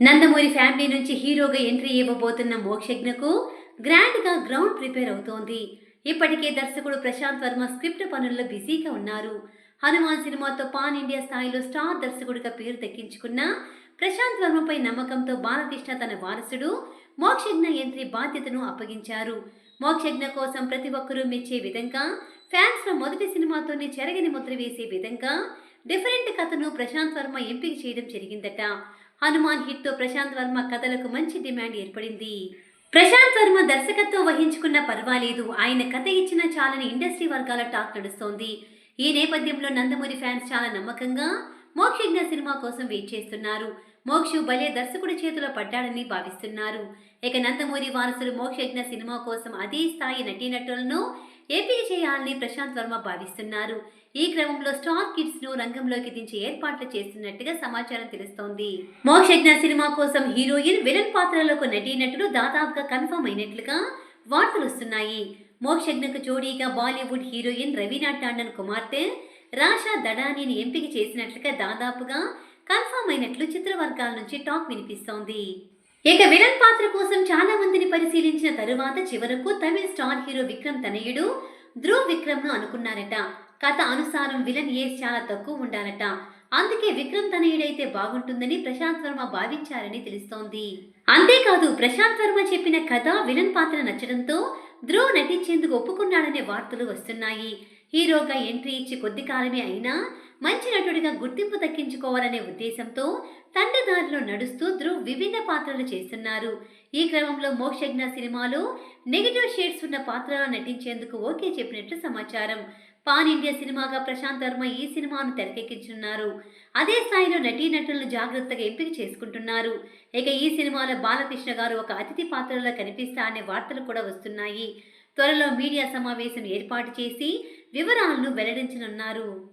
Nandamuri family నుంచి హీరోగా entry ఇవ్వబోతున్న మోక్షజ్ఞకు గ్రాండ్గా గ్రౌండ్ ప్రిపేర్ అవుతోంది. ఇప్పటికే దర్శకుడు ప్రశాంత్ వర్మ స్క్రిప్ట్ పనుల్లో బిజీగా ఉన్నారు. హనుమాన్ సినిమాతో పాన్ ఇండియా స్థాయిలో స్టార్ దర్శకుడిగా పేరు దక్కించుకున్న ప్రశాంత్ వర్మపై నమ్మకంతో బాలకృష్ణ తన వారసుడు మోక్షజ్ఞ ఎంట్రీ బాధ్యతను అప్పగించారు. మోక్షజ్ఞ కోసం ప్రతి ఒక్కరూ మెచ్చే విధంగా ఫ్యాన్స్లో మొదటి సినిమాతోనే చెరగని ముద్ర వేసే విధంగా డిఫరెంట్ కథను ప్రశాంత్ వర్మ ఎంపిక చేయడం జరిగిందట. హనుమాన్ హిట్తో ప్రశాంత్ వర్మ కథలకు మంచి డిమాండ్ ఏర్పడింది. ప్రశాంత్ వర్మ దర్శకత్వం వహించుకున్న పర్వాలేదు. ఆయన కథ ఇచ్చిన చాలని ఇండస్ట్రీ వర్గాల టాక్ నడుస్తోంది. ఈ నేపథ్యంలో నందమూరి ఫ్యాన్స్ చాలా నమ్మకంగా మోక్షజ్ఞ సినిమా కోసం వెయిట్ చేస్తున్నారు. మోక్షు భలే దర్శకుడి చేతిలో పడ్డాడని భావిస్తున్నారు. ఇక నందమూరి వారసులు మోక్షజ్ఞ సినిమా కోసం అదే స్థాయి నటీనటులను ఏపీ చేయాలని ప్రశాంత్ వర్మ భావిస్తున్నారు. ఈ క్రమంలో స్టార్ కిడ్స్ను రంగంలోకి దించే ఏర్పాట్లు చేస్తున్నట్టుగా సమాచారం తెలుస్తోంది. మోక్షజ్ఞ సినిమా కోసం హీరోయిన్ విలన్ పాత్రలకు నటీనటుడు దాదాపుగా కన్ఫర్మ్ అయినట్లుగా వార్తలు వస్తున్నాయి. మోక్షజ్ఞకు జోడీగా బాలీవుడ్ హీరోయిన్ రవీనా టాండన్ కుమార్తె రాషా దడానీని ఎంపిక చేసినట్లుగా దాదాపుగా కన్ఫర్మ్ అయినట్లు చిత్రవర్గాల నుంచి టాక్ వినిపిస్తోంది. ఇక విలన్ పాత్ర కోసం చాలా మందిని పరిశీలించిన తరువాత చివరకు తమిళ స్టార్ హీరో విక్రమ్ తనయుడు ధ్రువ్ విక్రమ్ను అనుకున్నారట. కథ అనుసారం విలన్ ఏజ్ చాలా తక్కువ ఉండాలట. అందుకే విక్రమ్ తనయుడైతే బాగుంటుందని ప్రశాంత్ వర్మ భావించారని తెలుస్తోంది. అంతేకాదు ప్రశాంత్ వర్మ చెప్పిన కథ విలన్ పాత్ర నచ్చడంతో ధ్రువ్ నటించేందుకు ఒప్పుకున్నాడనే వార్తలు వస్తున్నాయి. హీరోగా ఎంట్రీ ఇచ్చి కొద్ది కాలమే అయినా మంచి నటుడిగా గుర్తింపు దక్కించుకోవాలనే ఉద్దేశంతో తన దారిలో నడుస్తూ ధ్రువ్ విభిన్న పాత్రలు చేస్తున్నారు. ఈ క్రమంలో మోక్షజ్ఞ సినిమాలో నెగిటివ్ షేడ్స్ ఉన్న పాత్రలో నటించేందుకు ఓకే చెప్పినట్లు సమాచారం. పాన్ ఇండియా సినిమాగా ప్రశాంత్ వర్మ ఈ సినిమాను తెరకెక్కించున్నారు. అదే స్థాయిలో నటీనటులను జాగ్రత్తగా ఎంపిక చేసుకుంటున్నారు. ఇక ఈ సినిమాలో బాలకృష్ణ గారు ఒక అతిథి పాత్రలో కనిపిస్తా అనే వార్తలు కూడా వస్తున్నాయి. త్వరలో మీడియా సమావేశం ఏర్పాటు చేసి వివరాలను వెల్లడించనున్నారు.